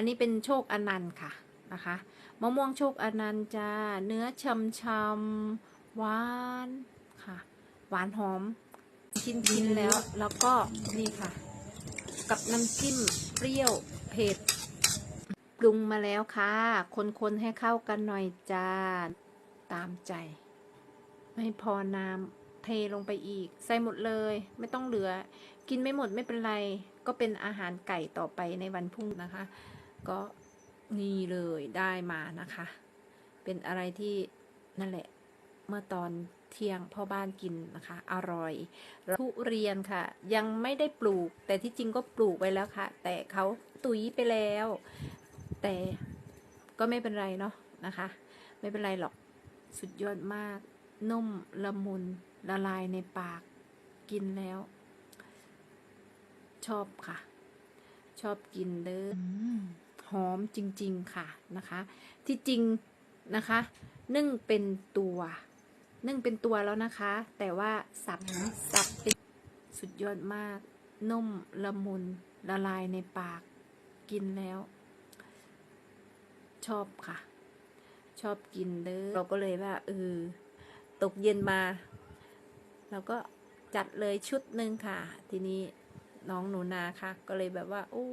อันนี้เป็นโชคอนันต์ค่ะนะคะมะม่วงโชคอนันต์จ้าเนื้อชำชำๆหวานค่ะ หวานหอมกินกินแล้วแล้วก็นี่ค่ะ กับน้ำจิ้มเปรี้ยวเผ็ดปรุงมาแล้วค่ะ คนๆให้เข้ากันหน่อยจ้าตามใจ ไม่พอน้ำเทลงไปอีก ใส่หมดเลย ไม่ต้องเหลือ กินไม่หมดไม่เป็นไร ก็เป็นอาหารไก่ต่อไปในวันพรุ่งนะคะ ก็นี่เลยได้มานะคะ เป็นอะไรที่นั่นแหละเมื่อตอนเที่ยงพ่อบ้านกินนะคะ อร่อยทุเรียนค่ะ ยังไม่ได้ปลูก แต่ที่จริงก็ปลูกไว้แล้วค่ะ แต่เขาตุยไปแล้ว แต่ก็ไม่เป็นไรเนาะนะคะ ไม่เป็นไรหรอกสุดยอดมาก นุ่มละมุนละลายในปากกินแล้ว ชอบค่ะ ชอบกินเด้ออ หอมจริง ๆ ค่ะนะคะ ที่จริงนะคะ นึ่งเป็นตัว นึ่งเป็นตัวแล้วนะคะ แต่ว่าสับสับเป็นสุดยอดมาก นุ่มละมุนละลายในปากกินแล้ว ชอบค่ะ ชอบกินเด้อเราก็เลยว่าเออตกเย็นมา เราก็จัดเลยชุดหนึ่งค่ะ ทีนี้น้องหนูนาค่ะ ก็เลยแบบว่า โอ้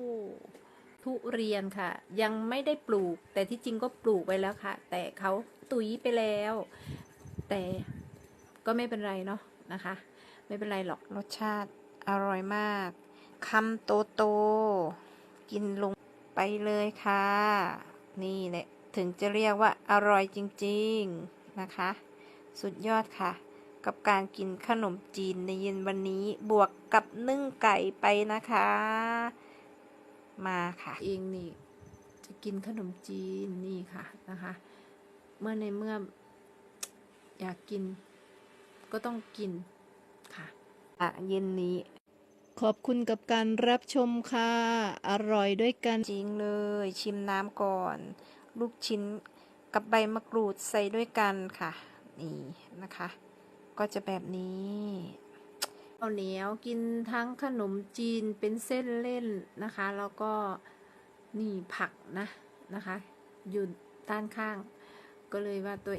ทุเรียนค่ะ ยังไม่ได้ปลูก แต่ที่จริงก็ปลูกไว้แล้วค่ะ แต่เขาตุยไปแล้ว แต่ก็ไม่เป็นไรเนาะนะคะ ไม่เป็นไรหรอกรสชาติอร่อยมากคำโตโตๆกินลงไปเลยค่ะ นี่แหละถึงจะเรียกว่าอร่อยจริงๆนะคะ สุดยอดค่ะ กับการกินขนมจีนในเย็นวันนี้บวกกับนึ่งไก่ไปนะคะ มาค่ะ เองนี่จะกินขนมจีนนี่ค่ะนะคะ เมื่อในเมื่ออยากกินก็ต้องกินค่ะอะเย็นนี้ ขอบคุณกับการรับชมค่ะ อร่อยด้วยกันจริงเลย ชิมน้ำก่อน ลูกชิ้นกับใบมะกรูดใส่ด้วยกันค่ะ นี่นะคะ ก็จะแบบนี้ เอาเหนียวกินทั้งขนมจีนเป็นเส้นเล่นนะคะ แล้วก็นี่ผักนะนะคะ อยู่ด้านข้าง ก็เลยว่าตัว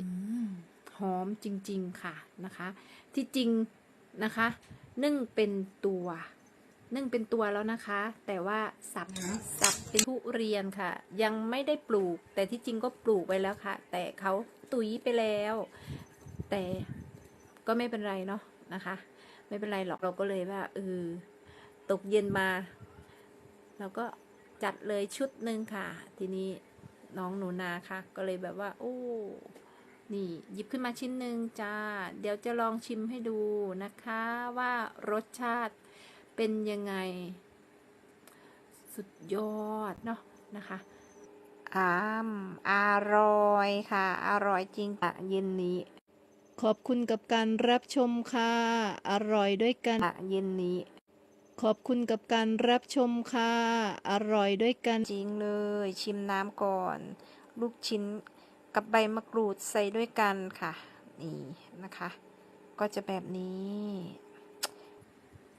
หอมจริง ๆค่ะนะคะ ที่จริงนะคะ นึ่งเป็นตัว นึ่งเป็นตัวแล้วนะคะ แต่ว่าสับสับเป็นทุเรียนค่ะ ยังไม่ได้ปลูก แต่ที่จริงก็ปลูกไว้แล้วค่ะ แต่เขาตุยไปแล้ว แต่ก็ไม่เป็นไรเนาะนะคะ ไม่เป็นไรหรอกเราก็เลยว่าเออตกเย็นมา เราก็จัดเลยชุดหนึ่งค่ะ ทีนี้น้องหนูนาค่ะ ก็เลยแบบว่า โอ้นี่หยิบขึ้นมาชิ้นหนึ่งจ้า เดี๋ยวจะลองชิมให้ดูนะคะว่ารสชาติเป็นยังไง สุดยอดเนาะนะคะอ้ามอร่อยค่ะ อร่อยจริงอะเย็นนี้ ขอบคุณกับการรับชมค่ะ อร่อยด้วยกันอะเย็นนี้ ขอบคุณกับการรับชมค่ะ อร่อยด้วยกัน จริงเลย ชิมน้ำก่อน ลูกชิ้นกับใบมะกรูดใส่ด้วยกันค่ะ นี่นะคะ ก็จะแบบนี้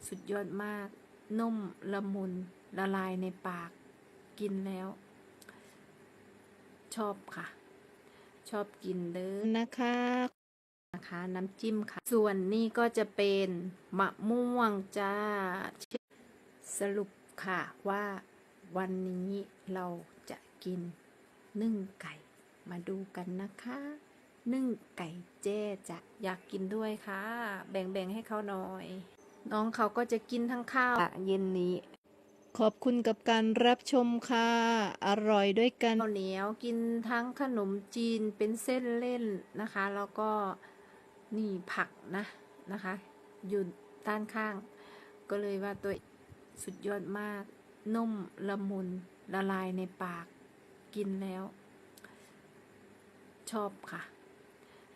สุดยอดมาก นุ่มละมุนละลายในปาก กินแล้ว ชอบค่ะ ชอบกินเด้อนะคะ นะคะน้ำจิ้มค่ะ ส่วนนี้ก็จะเป็นมะม่วงจ้าสรุปค่ะว่าวันนี้เราจะกินนึ่งไก่ มาดูกันนะคะ นึ่งไก่เจ๊จะอยากกินด้วยค่ะ แบ่งๆให้เขาหน่อย น้องเขาก็จะกินทั้งข้าวเย็นนี้ ขอบคุณกับการรับชมค่ะ อร่อยด้วยกันข้าวเหนียวกินทั้งขนมจีนเป็นเส้นเล่นนะคะ แล้วก็ นี่ผักนะนะคะ อยู่ด้านข้าง ก็เลยว่าตัวสุดยอดมาก นุ่มละมุนละลายในปากกินแล้ว ชอบค่ะ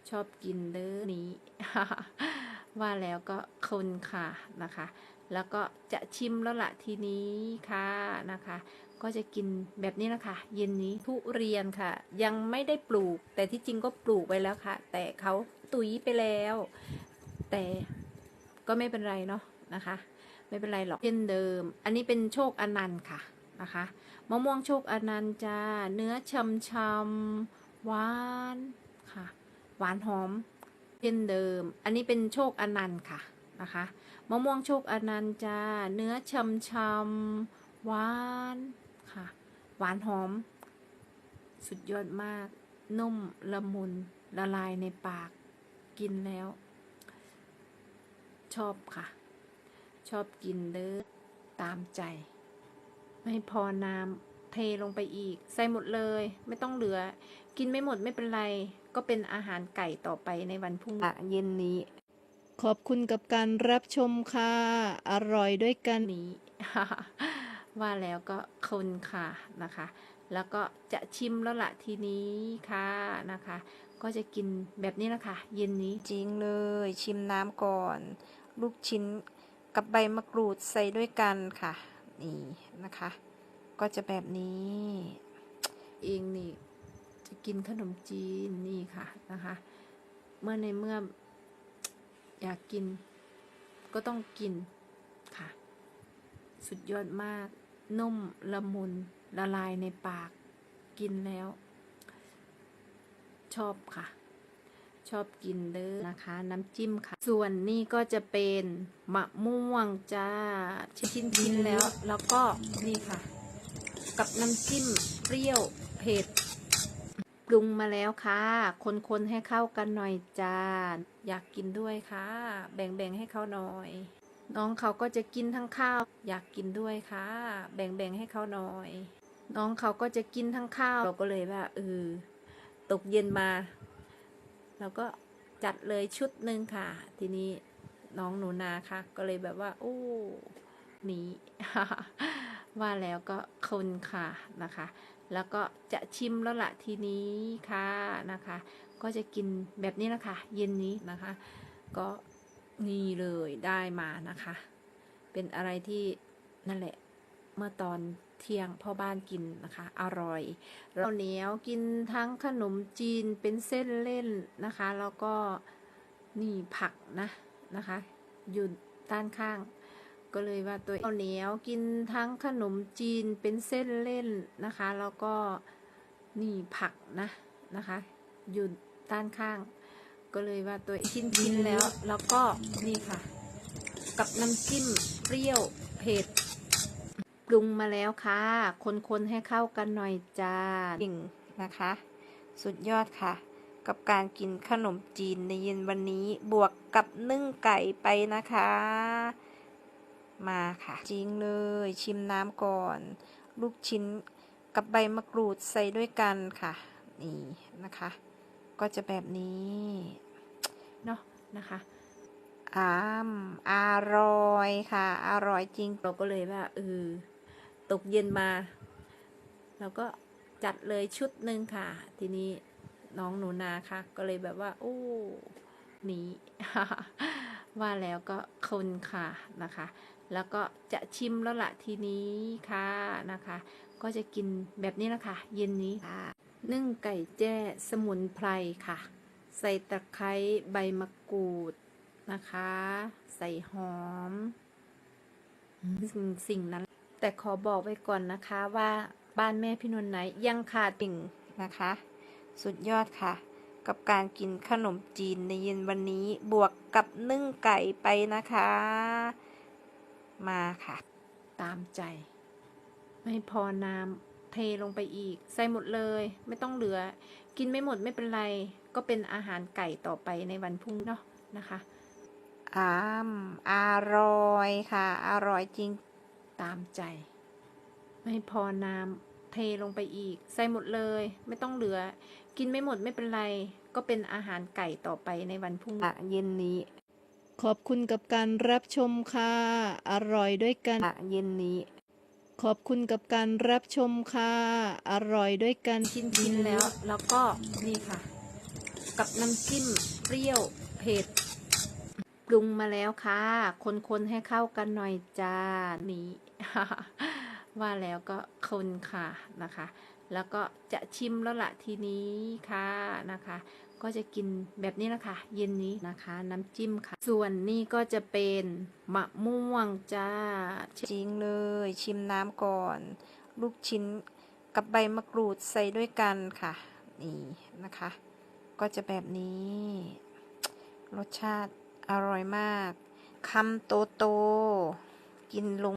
ชอบกินเด้อนี้ ว่าแล้วก็คนค่ะนะคะ แล้วก็จะชิมแล้วละทีนี้ค่ะนะคะ ก็จะกินแบบนี้นะคะเย็นนี้ทุเรียนค่ะ ยังไม่ได้ปลูก แต่ที่จริงก็ปลูกไว้แล้วค่ะ แต่เขา ตุยไปแล้ว แต่ก็ไม่เป็นไรเนาะนะคะ ไม่เป็นไรหรอกเช่นเดิม อันนี้เป็นโชคอนันต์ค่ะนะคะมะม่วงโชคอนันต์จ้าเนื้อชำชำหวานค่ะ หวานหอมเช่นเดิม อันนี้เป็นโชคอนันต์ค่ะนะคะมะม่วงโชคอนันต์จ้าเนื้อชำชำหวานค่ะ หวานหอม สุดยอดมาก นุ่มละมุนละลายในปาก กินแล้ว ชอบค่ะ ชอบกินเด้อตามใจ ไม่พอน้ำเทลงไปอีก ใส่หมดเลย ไม่ต้องเหลือ กินไม่หมดไม่เป็นไร ก็เป็นอาหารไก่ต่อไปในวันพรุ่งนี้เย็นนี้ ขอบคุณกับการรับชมค่ะ อร่อยด้วยกันนี้ว่าแล้วก็คนค่ะนะคะ แล้วก็จะชิมแล้วละทีนี้ค่ะนะคะ ก็จะกินแบบนี้นะคะเย็นนี้จริงเลยชิมน้ำก่อน ลูกชิ้นกับใบมะกรูดใส่ด้วยกันค่ะ นี่นะคะ ก็จะแบบนี้ เองนี่จะกินขนมจีนนี่ค่ะนะคะ เมื่อในเมื่ออยากกินก็ต้องกินค่ะ สุดยอดมาก นุ่มละมุนละลายในปากกินแล้ว ชอบค่ะ ชอบกินเด้อนะคะ น้ำจิ้มค่ะ ส่วนนี่ก็จะเป็นมะม่วงจ้าชิ้นชิ้นแล้ว แล้วก็นี่ค่ะ กับน้ำจิ้มเปรี้ยวเผ็ดปรุงมาแล้วค่ะ คนๆให้เข้ากันหน่อยจ้า อยากกินด้วยค่ะ แบ่งๆให้เขาหน่อย น้องเขาก็จะกินทั้งข้าว อยากกินด้วยค่ะ แบ่งๆให้เขาหน่อย น้องเขาก็จะกินทั้งข้าว เราก็เลยว่าเออ ตกเย็นมาเราก็จัดเลยชุดหนึ่งค่ะ ทีนี้น้องหนูนาค่ะ ก็เลยแบบว่า โอ้หนีว่าแล้วก็คนค่ะนะคะ แล้วก็จะชิมแล้วละทีนี้ค่ะนะคะ ก็จะกินแบบนี้นะคะ เย็นนี้นะคะ ก็นี่เลยได้มานะคะ เป็นอะไรที่นั่นแหละ เมื่อตอน เที่ยงพ่อบ้านกินนะคะ อร่อยเราเหนียวกินทั้งขนมจีนเป็นเส้นเล่นนะคะ แล้วก็นี่ผักนะนะคะ อยู่ด้านข้าง ก็เลยว่าตัวข้าเหนียวกินทั้งขนมจีนเป็นเส้นเล่นนะคะ แล้วก็นี่ผักนะนะคะ อยู่ด้านข้าง ก็เลยว่าตัวชิ้นชิ้นแล้ว แล้วก็นี่ค่ะ กับน้ำจิ้มเปรี้ยวเผ็ด ปรุงมาแล้วค่ะ คนๆให้เข้ากันหน่อยจ้าจริงนะคะ สุดยอดค่ะ กับการกินขนมจีนในเย็นวันนี้บวกกับนึ่งไก่ไปนะคะ มาค่ะ จริงเลยชิมน้ำก่อน ลูกชิ้นกับใบมะกรูดใส่ด้วยกันค่ะ นี่นะคะ ก็จะแบบนี้เนาะนะคะอามอร่อยค่ะ อร่อยจริงเราก็เลยว่าเออ ตกเย็นมาเราก็จัดเลยชุดหนึ่งค่ะ ทีนี้น้องหนูนาค่ะ ก็เลยแบบว่า โอ้หนีว่าแล้วก็คนค่ะนะคะ แล้วก็จะชิมแล้วละทีนี้ค่ะนะคะ ก็จะกินแบบนี้นะคะเย็นนี้ค่ะนึ่งไก่แจ้สมุนไพรค่ะ ใส่ตะไคร้ใบมะกรูดนะคะ ใส่หอม สิ่งสิ่งนั้น แต่ขอบอกไว้ก่อนนะคะว่าบ้านแม่พี่นวลไหนยังขาดติ่งนะคะ สุดยอดค่ะ กับการกินขนมจีนในเย็นวันนี้บวกกับนึ่งไก่ไปนะคะ มาค่ะ ตามใจ ไม่พอน้ำเทลงไปอีก ใส่หมดเลย ไม่ต้องเหลือ กินไม่หมดไม่เป็นไร ก็เป็นอาหารไก่ต่อไปในวันพรุ่งนี้เนาะนะคะอามอร่อยค่ะ อร่อยจริง ตามใจ ไม่พอน้ำเทลงไปอีก ใส่หมดเลย ไม่ต้องเหลือ กินไม่หมดไม่เป็นไร ก็เป็นอาหารไก่ต่อไปในวันพรุ่งนี้เย็นนี้ ขอบคุณกับการรับชมค่ะ อร่อยด้วยกันเย็นนี้ ขอบคุณกับการรับชมค่ะ อร่อยด้วยกันชิ้นชิ้นๆแล้ว แล้วก็นี่ค่ะ กับน้ำจิ้มเปรี้ยวเผ็ดป รุงมาแล้วค่ะ คนคนให้เข้ากันหน่อยจ้า นี้ ว่าแล้วก็คนค่ะนะคะ แล้วก็จะชิมแล้วละทีนี้ค่ะนะคะ ก็จะกินแบบนี้นะคะ เย็นนี้นะคะ น้ำจิ้มค่ะ ส่วนนี่ก็จะเป็นมะม่วงจ้า จริงเลย ชิมน้ำก่อน ลูกชิ้นกับใบมะกรูดใส่ด้วยกันค่ะ นี่นะคะ ก็จะแบบนี้ รสชาติ อร่อยมากคำโตโตกินลง